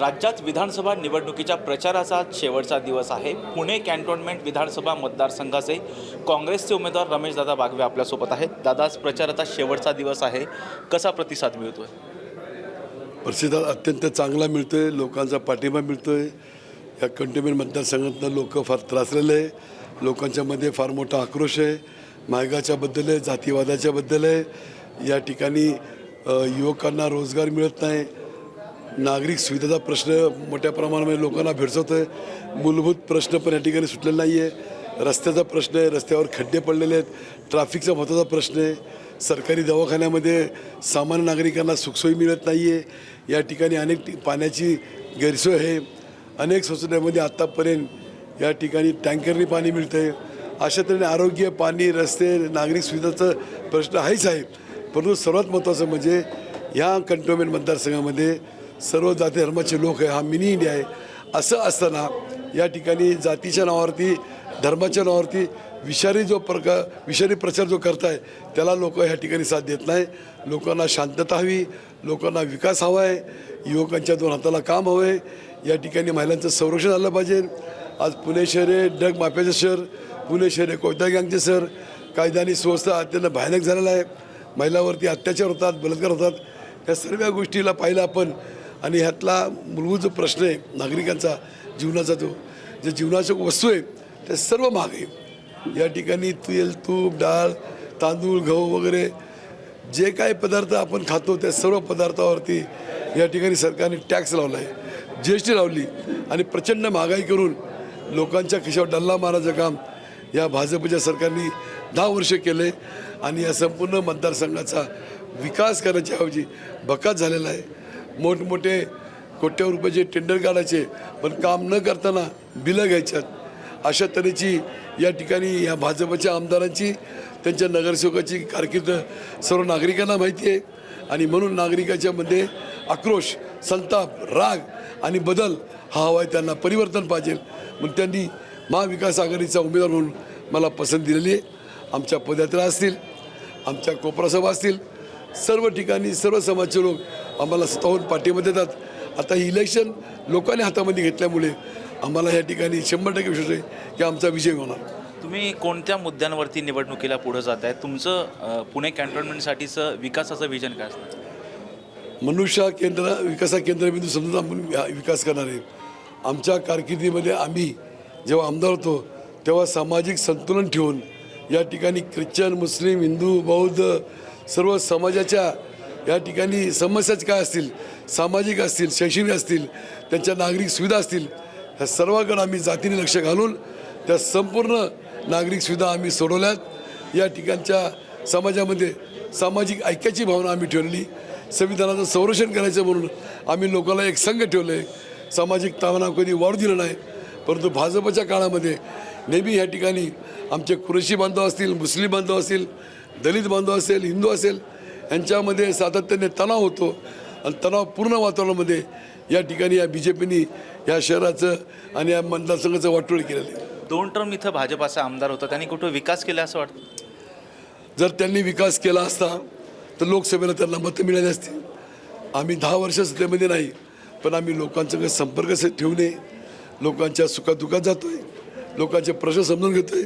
राज्यात विधानसभा निवडणुकीच्या प्रचाराचा शेवटचा दिवस आहे. पुणे कॅन्टोन्मेंट विधानसभा मतदारसंघाचे काँग्रेसचे उमेदवार रमेशदादा बागवे आपल्यासोबत आहेत. दादाच प्रचाराचा शेवटचा दिवस आहे. कसा प्रतिसाद मिळतोय? प्रतिसाद अत्यंत चांगला मिळतो आहे लोकांचा पाठिंबा मिळतो आहे या कंटेनमेंट मतदारसंघातनं लोक फार त्रासलेले आहे. लोकांच्यामध्ये फार मोठा आक्रोश आहे. महागाच्याबद्दल आहे जातीवादाच्याबद्दल आहे. या ठिकाणी युवकांना रोजगार मिळत नाही. नागरिक सुविधेचा प्रश्न मोठ्या प्रमाणामध्ये लोकांना भेडसवतो आहे मूलभूत प्रश्न पण या ठिकाणी सुटलेला नाही आहे रस्त्याचा प्रश्न आहे रस्त्यावर खड्डे पडलेले आहेत ट्रॅफिकचा महत्त्वाचा प्रश्न आहे. सरकारी दवाखान्यामध्ये सामान्य नागरिकांना सुखसोयी मिळत नाही आहे या ठिकाणी अनेक पाण्याची गैरसोय आहे. अनेक शौचालयामध्ये आत्तापर्यंत या ठिकाणी टँकरने पाणी मिळतं आहे अशा तऱ्हेने आरोग्य पाणी रस्ते नागरिक सुविधाचा प्रश्न आहेच आहे. परंतु सर्वात महत्त्वाचं म्हणजे ह्या कंटोनमेंट मतदारसंघामध्ये सर्व जाती धर्माचे लोक आहे. हा मिनी इंडिया आहे. असं असताना या ठिकाणी जातीच्या नावावरती धर्माच्या नावावरती विषारी जो प्रकार विषारी प्रचार जो करताय त्याला लोक ह्या ठिकाणी साथ देत नाही. लोकांना शांतता हवी लोकांना विकास हवा आहे युवकांच्या दोन हाताला काम हवं आहे या ठिकाणी महिलांचं संरक्षण झालं पाहिजे. आज पुणे शहर हे ड्रग माफ्याचं शहर पुणे शहर हे कोयता गँगचे शहर. कायदा आणि सुव्यवस्था अत्यंत भयानक झालेला आहे. महिलावरती अत्याचार होतात बलात्कार होतात. या सर्व गोष्टीला पाहिलं आपण आणि ह्यातला मूलभूत जो प्रश्न आहे नागरिकांचा जीवनाचा जो जे जीवनाच्या वस्तू आहे त्या सर्व महाग आहे. या ठिकाणी तेल तूप डाळ तांदूळ गहू वगैरे जे काही पदार्थ आपण खातो त्या सर्व पदार्थावरती या ठिकाणी सरकारने टॅक्स लावला आहे जी एस टी लावली आणि प्रचंड महागाई करून लोकांच्या खिशावर डल्ला मारायचं काम या भाजपच्या सरकारने दहा वर्ष केले आणि या संपूर्ण मतदारसंघाचा विकास करण्याच्या ऐवजी बकात झालेला आहे. मोठमोठे कोट्यावर रुपयाचे टेंडर काढायचे पण काम न करताना बिलं घ्यायच्यात. अशा तऱ्हेची या ठिकाणी या भाजपच्या आमदारांची त्यांच्या नगरसेवकाची कारकीर्द सर्व नागरिकांना माहिती आहे. आणि म्हणून नागरिकाच्यामध्ये आक्रोश संताप राग आणि बदल हा हवा आहे त्यांना परिवर्तन पाहिजे. म्हणून त्यांनी महाविकास आघाडीचा उमेदवार म्हणून मला पसंत दिलेली आहे. आमच्या पदयात्रा असतील आमच्या कोपरासभा असतील सर्व ठिकाणी सर्व समाजचे लोक आम्हाला स्वतःहून पाठिंबा देतात. आता इलेक्शन लोकांनी हातामध्ये घेतल्यामुळे आम्हाला या ठिकाणी शंभर टक्के विश्वास आहे की आमचा विजय होणार. तुम्ही कोणत्या मुद्द्यांवरती निवडणुकीला पुढे जात आहे तुमचं पुणे कॅन्टोन्मेंटसाठीचं विकासाचं विजन काय असणार? मनुष्य केंद्र विकासा केंद्रबिंदू समजून आपण विकास करणार आहे. आमच्या कारकिर्दीमध्ये आम्ही जेव्हा आमदार होतो तेव्हा सामाजिक संतुलन ठेवून या ठिकाणी ख्रिश्चन मुस्लिम हिंदू बौद्ध सर्व समाजाच्या या ठिकाणी समस्याच काय असतील सामाजिक असतील शैक्षणिक असतील त्यांच्या नागरिक सुविधा असतील ह्या सर्वांकडे आम्ही जातीने लक्ष घालून त्या संपूर्ण नागरिक सुविधा आम्ही सोडवल्यात. या ठिकाणच्या समाजामध्ये सामाजिक ऐक्याची भावना आम्ही ठेवली संविधानाचं संरक्षण करायचं म्हणून आम्ही लोकांना एक संघ ठेवलं आहे सामाजिक तावना कधी वाढू दिलं नाही परंतु भाजपच्या काळामध्ये नेहमी या ठिकाणी आमचे कुरेशी बांधव असतील मुस्लिम बांधव असतील दलित बांधव असेल हिंदू असेल यांच्यामध्ये सातत्याने तणाव होतो. आणि तणावपूर्ण वातावरणामध्ये या ठिकाणी या बी जे पीनी या शहराचं आणि या मतदारसंघाचं वाटोळी केलेलं आहे. दोन टर्म इथं भाजपाचा आमदार होता. त्यांनी कुठं विकास केला असं वाटतं? जर त्यांनी विकास केला असता तर लोकसभेला त्यांना मतं मिळाली असती. आम्ही दहा वर्ष सत्तेमध्ये नाही पण आम्ही लोकांचं संपर्क ठेवणे लोकांच्या सुखादुखात जातो आहे लोकांचे प्रश्न समजून घेतो आहे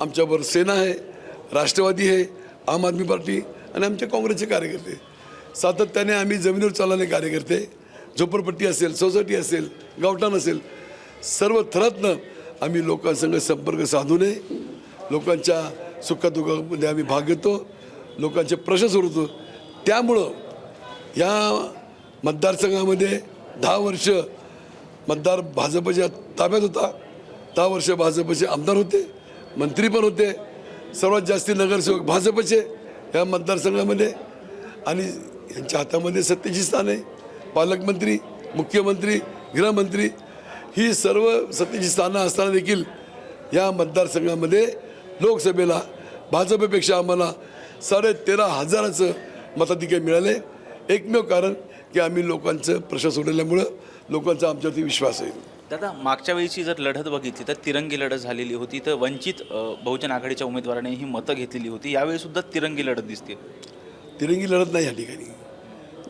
आमच्याबरोबर सेना आहे राष्ट्रवादी आहे आम आदमी पार्टी आणि आमचे काँग्रेसचे कार्यकर्ते. सातत्याने आम्ही जमिनीवर चालणारे कार्यकर्ते झोपडपट्टी असेल सोसायटी असेल गावठाण असेल सर्व थरातनं आम्ही लोकांसंग संपर्क साधू नये. लोकांच्या सुखदुःखामध्ये आम्ही भाग घेतो. लोकांचे प्रश्न सोडवतो. त्यामुळं या मतदारसंघामध्ये दहा वर्ष मतदार भाजपच्या ताब्यात होता. दहा वर्ष भाजपचे आमदार होते. मंत्री पण होते. सर्वात जास्ती नगरसेवक भाजपचे. या मतदारसंघामध्ये आणि यांच्या हातामध्ये सत्तेची स्थान आहे. पालकमंत्री मुख्यमंत्री गृहमंत्री ही सर्व सत्तेची स्थानं असताना देखील या मतदारसंघामध्ये लोकसभेला भाजपपेक्षा आम्हाला साडे तेरा हजाराचं मताधिकार मिळाले. एकमेव कारण की आम्ही लोकांचं प्रश्न सोडवल्यामुळं लोकांचा आमच्यावरती विश्वास आहे. दादा मागच्या वेळीची जर लढत बघितली तर तिरंगी लढत झालेली होती तर वंचित बहुजन आघाडीच्या उमेदवाराने ही मतं घेतलेली होती. यावेळी सुद्धा तिरंगी लढत दिसते. तिरंगी लढत नाही या ठिकाणी.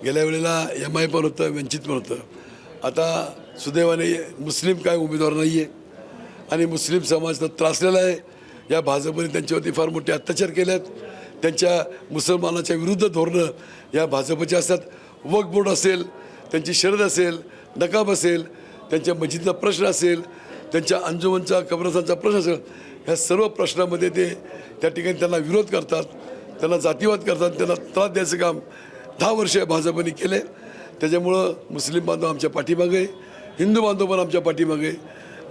गेल्या वेळेला एम आय पण होतं वंचित पण होतं. आता सुदैवाने मुस्लिम काय उमेदवार नाही आहे आणि मुस्लिम समाज तर त्रासलेला आहे. या भाजपने त्यांच्यावरती फार मोठे अत्याचार केले आहेत त्यांच्या मुसलमानाच्या विरुद्ध धोरणं या भाजपचे असतात. वक बोर्ड असेल त्यांची शरद असेल नकाब असेल त्यांच्या मस्जिदचा प्रश्न असेल त्यांच्या अंजुमनचा कब्रस्तानचा प्रश्न असेल ह्या सर्व प्रश्नामध्ये ते त्या ठिकाणी त्यांना विरोध करतात त्यांना जातीवाद करतात त्यांना त्रास द्यायचं काम दहा वर्ष भाजपने केले त्याच्यामुळं मुस्लिम बांधव आमच्या पाठीमागे हिंदू बांधव पण आमच्या पाठीमागे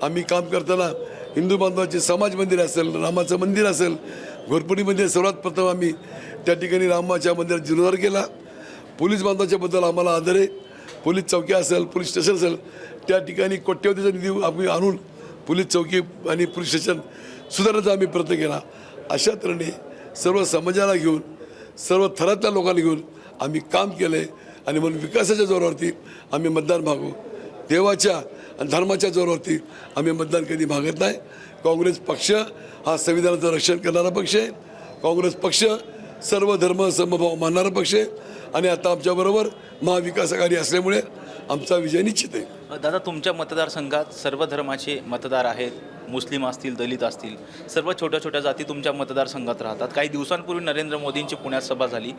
आम्ही काम करताना हिंदू बांधवाचे समाज मंदिर असेल रामाचं मंदिर असेल घोरपडीमध्ये सर्वात प्रथम आम्ही त्या ठिकाणी रामाच्या मंदिरात जीर्णोद्धार केला. पोलीस बांधवाच्याबद्दल आम्हाला आदर आहे. पोलीस चौकी असेल पोलीस स्टेशन असेल त्या ठिकाणी कोट्यवधीचा निधी आम्ही आणून पोलीस चौकी आणि पोलीस स्टेशन सुधारण्याचा आम्ही प्रयत्न केला. अशा तऱ्हेने सर्व समाजाला घेऊन सर्व थरातल्या लोकांना घेऊन आम्ही काम केलं आहे आणि म्हणून विकासाच्या जोरावरती आम्ही मतदान मागू. देवाच्या आणि धर्माच्या जोरावरती आम्ही मतदान कधी मागत नाही. काँग्रेस पक्ष हा संविधानाचं रक्षण करणारा पक्ष आहे. काँग्रेस पक्ष सर्व धर्म समभाव मानणारा पक्ष आहे. आणि आता आमच्याबरोबर महाविकास आघाडी असल्यामुळे आमचा विजय निश्चित आहे. दादा तुमच्या मतदारसंघात सर्व धर्माचे मतदार आहेत मुस्लिम असतील दलित असतील सर्व छोट्या छोट्या जाती तुमच्या मतदारसंघात राहतात. काही दिवसांपूर्वी नरेंद्र मोदींची पुण्यात सभा झाली.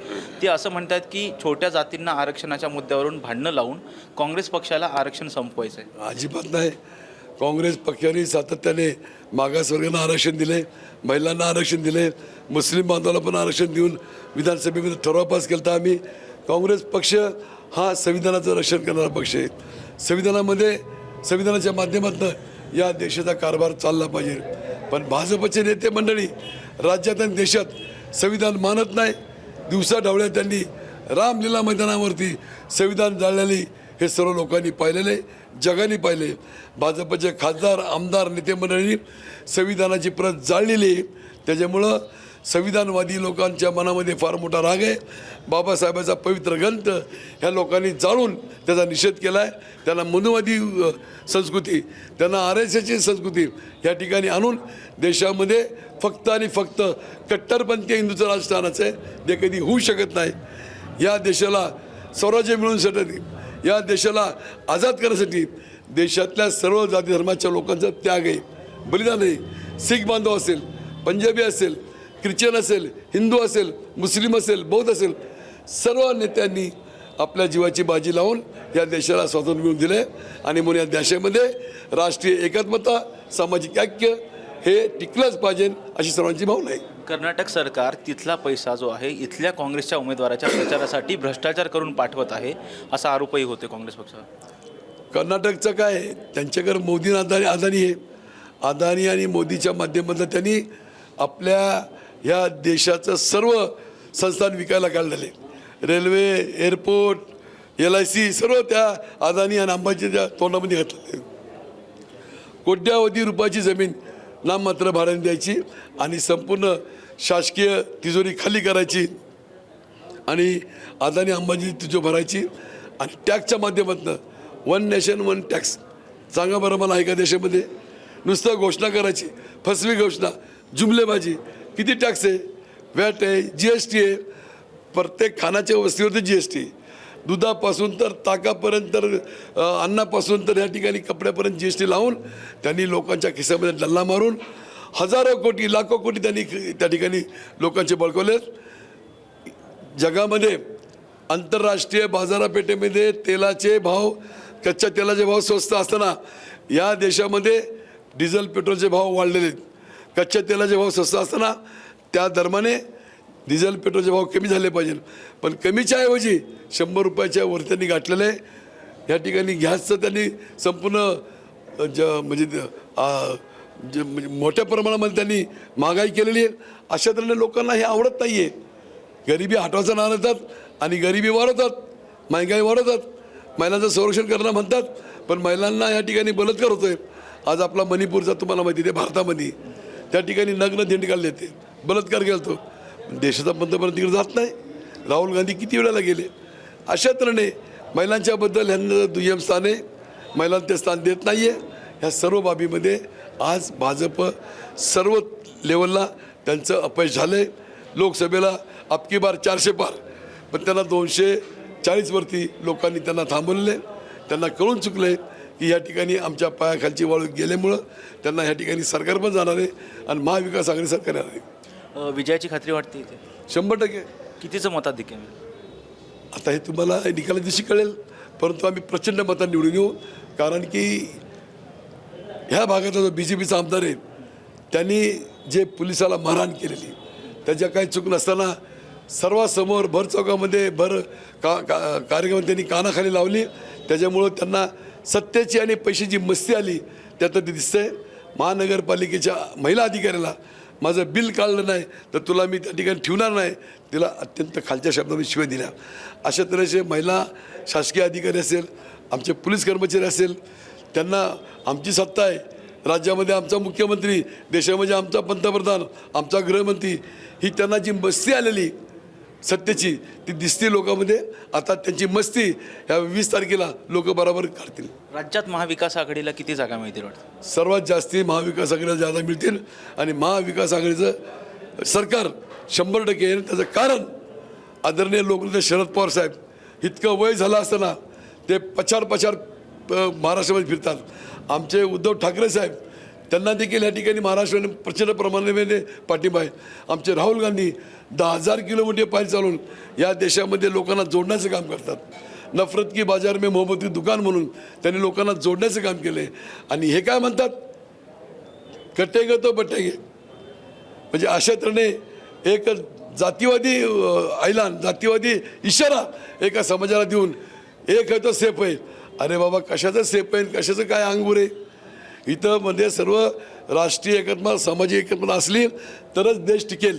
ते असं म्हणतात की छोट्या जातींना आरक्षणाच्या मुद्द्यावरून भांडणं लावून काँग्रेस पक्षाला आरक्षण संपवायचं आहे अजिबात नाही. काँग्रेस पक्षाने सातत्याने मागासवर्गांना आरक्षण दिले महिलांना आरक्षण दिले मुस्लिम बांधवाला पण आरक्षण देऊन विधानसभेमध्ये ठराव पास केला होता आम्ही. काँग्रेस पक्ष हा संविधानाचं रक्षण करणारा पक्ष आहे. संविधानामध्ये संविधानाच्या माध्यमातून या देशाचा कारभार चालला पाहिजे. पण भाजपचे नेते मंडळी राज्यात आणि देशात संविधान मानत नाही. दिवसा ढवळ्या त्यांनी रामलीला मैदानावरती संविधान जाळलेली हे सर्व लोकांनी पाहिलेले जगाने पाहिले. भाजपचे खासदार आमदार नेते मंडळी संविधानाची प्रत जाळलेली आहे. त्याच्यामुळं संविधानवादी लोकांच्या मनामध्ये फार मोठा राग आहे. बाबासाहेबाचा पवित्र ग्रंथ ह्या लोकांनी जाळून त्याचा निषेध केला आहे त्यांना मनुवादी संस्कृती त्यांना आर एस एसची संस्कृती या ठिकाणी आणून देशामध्ये फक्त आणि फक्त कट्टरपंथीय हिंदूचं राजस्थानाचं आहे. ते कधी होऊ शकत नाही. या देशाला स्वराज्य मिळून मिळवण्यासाठी या देशाला आझाद करण्यासाठी देशातल्या सर्व जाती धर्माच्या लोकांचा त्याग आहे. बलिदान आहे. शीख बांधव असेल पंजाबी असेल ख्रिश्चन असेल हिंदू असेल मुस्लिम असेल बौद्ध असेल सर्व नेत्यांनी आपल्या जीवाची बाजी लावून या देशाला स्वातंत्र्य मिळवून दिले आणि म्हणून या देशामध्ये राष्ट्रीय एकात्मता सामाजिक ऐक्य हे टिकलंच पाहिजे अशी सर्वांची भावना आहे. कर्नाटक सरकार तिथला पैसा जो आहे इथल्या काँग्रेसच्या उमेदवाराच्या प्रचारासाठी भ्रष्टाचार करून पाठवत आहे असा आरोपही होते काँग्रेस पक्षावर कर्नाटकचं काय त्यांच्याकडे मोदी अदानी अदानी आहे. अदानी आणि मोदीच्या माध्यमातून त्यांनी आपल्या ह्या देशाचं सर्व संस्थान विकायला काढलेले. Railway airport L I C सर्व त्या अदानी आणि अंबाजीच्या तोंडामध्ये घातलेले. कोट्यावधी रुपयाची जमीन नाममात्र भाड्याने द्यायची आणि संपूर्ण शासकीय तिजोरी खाली करायची आणि अदानी अंबाजी तिजो भरायची. आणि टॅक्सच्या माध्यमातून वन नेशन वन टॅक्स सांगा बरं मला आहे का देशामध्ये. नुसतं घोषणा करायची. फसवी घोषणा. जुमलेबाजी. किती टॅक्स आहे? वॅट आहे जी एस टी आहे. प्रत्येक खानाच्या वस्तीवरती जी एस टी दुधापासून तर ताकापर्यंत तर अन्नापासून तर या ठिकाणी कपड्यापर्यंत जी एस टी लावून त्यांनी लोकांच्या खिशामध्ये डल्ला मारून हजारो कोटी लाखो कोटी त्यांनी त्या ठिकाणी लोकांचे बळकवले. जगामध्ये आंतरराष्ट्रीय बाजारपेठेमध्ये तेलाचे भाव कच्च्या तेलाचे भाव स्वस्त असताना या देशामध्ये डिझेल पेट्रोलचे भाव वाढलेले आहेत. कच्च्या तेलाचे भाव स्वस्त असताना त्या दरम्याने डिझेल पेट्रोलचे भाव कमी झाले पाहिजे. पण कमीच्या ऐवजी शंभर रुपयाच्या वर त्यांनी गाठलेलं आहे. या ठिकाणी गॅसचं त्यांनी संपूर्ण ज म्हणजे जे म्हणजे मोठ्या प्रमाणामध्ये त्यांनी महागाई केलेली आहे. अशा तऱ्हेने लोकांना हे आवडत नाही आहे गरिबी हटवायचं नाव येतात आणि गरिबी वाढवतात. महागाई वाढवतात. महिलांचं संरक्षण करणं म्हणतात. पण महिलांना या ठिकाणी बलात्कार होतोय. आज आपला मणिपूरचा तुम्हाला माहिती आहे भारतामध्ये. त्या ठिकाणी नग्न दिंडी काढले ते बलात्कार केला देशाचा पंतप्रधान तिकडे जात नाही. राहुल गांधी किती वेळेला गेले? अशा तऱ्हेने महिलांच्याबद्दल ह्यांना दुय्यम स्थान आहे महिलांना ते स्थान देत नाही आहे ह्या सर्व बाबीमध्ये आज भाजप सर्व लेवलला त्यांचं अपयश झालं आहे लोकसभेला अबकी बार चारशे पार. पण त्यांना दोनशे चाळीसवरती लोकांनी त्यांना थांबवलेले. त्यांना कळून चुकलं की या ठिकाणी आमच्या पायाखालची वाळू गेल्यामुळं त्यांना ह्या ठिकाणी सरकार पण जाणार आहे आणि महाविकास आघाडी सरकार येणार आहे. अ, विजयाची खात्री वाटते इथे. शंभर टक्के. कितीचं मताधिक्य मिळेल आता हे तुम्हाला निकाला दिवशी कळेल परंतु आम्ही प्रचंड मतात निवडून येऊ. कारण की ह्या भागातला जो बी जे पीचा आमदार आहे त्यांनी जे पोलिसाला मारहाण केलेली त्याच्या काही चूक नसताना सर्वांसमोर भर चौकामध्ये भर का का कार्यक्रम त्यांनी कानाखाली लावली. त्याच्यामुळं त्यांना सत्तेची आणि पैशाची मस्ती आली त्यात ते दिसतंय. महानगरपालिकेच्या महिला अधिकाऱ्याला माझं बिल काढलं नाही तर तुला मी त्या ठिकाणी ठेवणार नाही. तिला अत्यंत खालच्या शब्दामध्ये शिवाय दिल्या. अशा तऱ्हेचे महिला शासकीय अधिकारी असेल आमचे पोलीस कर्मचारी असेल त्यांना आमची सत्ता आहे. राज्यामध्ये आमचा मुख्यमंत्री देशामध्ये आमचा पंतप्रधान आमचा गृहमंत्री ही त्यांना जी मस्ती आलेली सत्तेची ती दिसते लोकांमध्ये. आता त्यांची मस्ती ह्या वीस तारखेला लोक बरोबर काढतील. राज्यात महाविकास आघाडीला किती जागा मिळतील वाटतं? सर्वात जास्ती महाविकास आघाडीला जादा मिळतील आणि महाविकास आघाडीचं सरकार शंभर टक्के येईल. त्याचं कारण आदरणीय लोकनेते शरद पवार साहेब इतकं वय झालं असताना ते पचार पचार अ, महाराष्ट्रामध्ये फिरतात. आमचे उद्धव ठाकरे साहेब त्यांना देखील या ठिकाणी महाराष्ट्राने प्रचंड प्रमाणामध्ये म्हणजे पाठिंबा आहे. आमचे राहुल गांधी दहा हजार किलोमीटर पायी चालून या देशामध्ये लोकांना जोडण्याचं काम करतात. नफरत की बाजार में मोहब्बत की दुकान म्हणून त्यांनी लोकांना जोडण्याचं काम केलं आहे आणि हे काय म्हणतात? कटेगे तो बटेगे म्हणजे अशा तऱ्हेने एक जातीवादी ऐलान जातीवादी इशारा एका समाजाला देऊन एक आहे तो सेफ आहे. अरे बाबा कशाचं सेफ आहे कशाचं काय अंगूर आहे? इथं मध्ये सर्व राष्ट्रीय एकात्मता सामाजिक एकात्मता असली तरच देश टिकेल.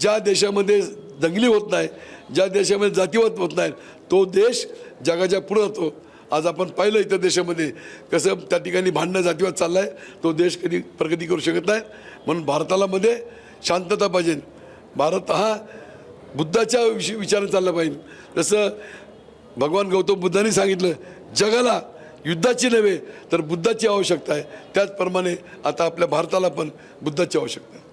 ज्या देशामध्ये दंगली होत नाही ज्या देशामध्ये जातीवाद होत नाही तो देश जगाच्या पुढं जातो. आज आपण पाहिलं इतर देशामध्ये कसं त्या ठिकाणी भांडणं जातीवाद चालला आहे तो देश कधी प्रगती करू शकत नाही. म्हणून भारताला मध्ये शांतता पाहिजे. भारत हा बुद्धाच्या विषयी विचार चालला पाहिजे. जसं भगवान गौतम बुद्धांनी सांगितलं जगाला युद्धाची नव्हे तर बुद्धाची आवश्यकता आहे. त्याचप्रमाणे आता आपल्या भारताला पण बुद्धाची आवश्यकता आहे.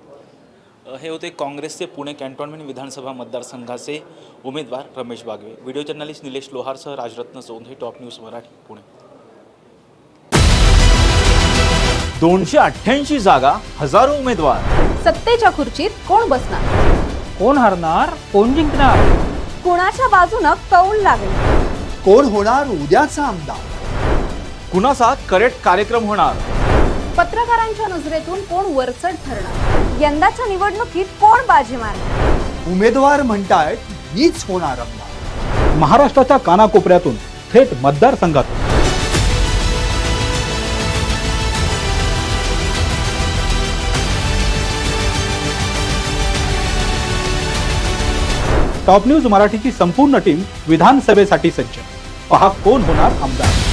हे होते काँग्रेसचे पुणे कॅन्टोन्मेंट विधानसभा मतदारसंघाचे उमेदवार रमेश बागवे. व्हिडिओ जर्नलिस्ट निलेश लोहारसह राजरत्न चौधरी टॉप न्यूज मराठी पुणे. दोनशे अठ्ठ्याऐंशी जागा हजारो उमेदवार. सत्तेच्या खुर्चीत कोण बसणार? कोण हरणार? कोण जिंकणार? कुणाच्या बाजूनं कौल लागेल? कोण होणार? उद्याचा आमदार. कुणाचा करेक्ट कार्यक्रम होणार. पत्रकारांच्या नजरेतून कोण वरचढ ठरणार? यंदाच्या निवडणुकीत कोण बाजी मारणार? उमेदवार म्हणतायत मीच होणार महाराष्ट्राच्या कानाकोपऱ्यातून थेट मतदारसंघातून टॉप न्यूज मराठीची संपूर्ण टीम विधानसभेसाठी सज्ज. पहा कोण होणार आमदार.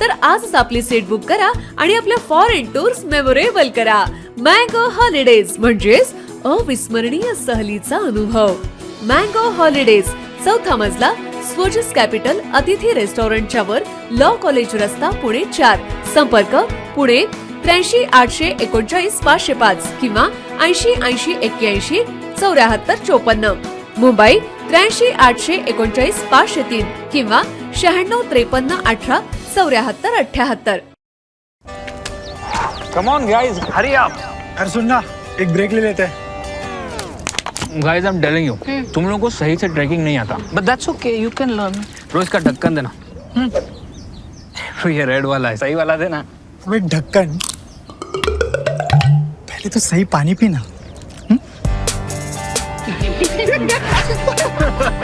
तर आजच आपली सीट बुक करा आणि आपल्या फॉरेन टूर्स मेमोरेबल करा. मँगो हॉलिडेज म्हणजेच अविस्मरणीय सहलीचा अनुभव. मँगो हॉलिडेज चौथा मजला स्वोजस कॅपिटल अतिथी रेस्टॉरंटच्या वर लॉ कॉलेज रस्ता पुणे चार. संपर्क पुणे त्र्याऐंशी आठशे एकोणचाळीस पाचशे पाच किंवा ऐंशी ऐंशी एक्क्याऐंशी चौऱ्याहत्तर चोपन्न. मुंबई त्र्याऐंशी आठशे एकोणचाळीस पाचशे तीन किंवा शहाण्णव त्रेपन्न अठरा चौऱ्याहत्तर अठ्याहत्तर. Come on guys hurry up अरे सुन ना एक ब्रेक ले लेते हैं. Guys I am telling you तुम लोगों को सही से ट्रैकिंग नहीं आता. But that's okay you can learn रोज का ढक्कन देना. तो ये रेड वाला है. सही वाला देना. अबे ढक्कन. पहले तो सही पानी पीना.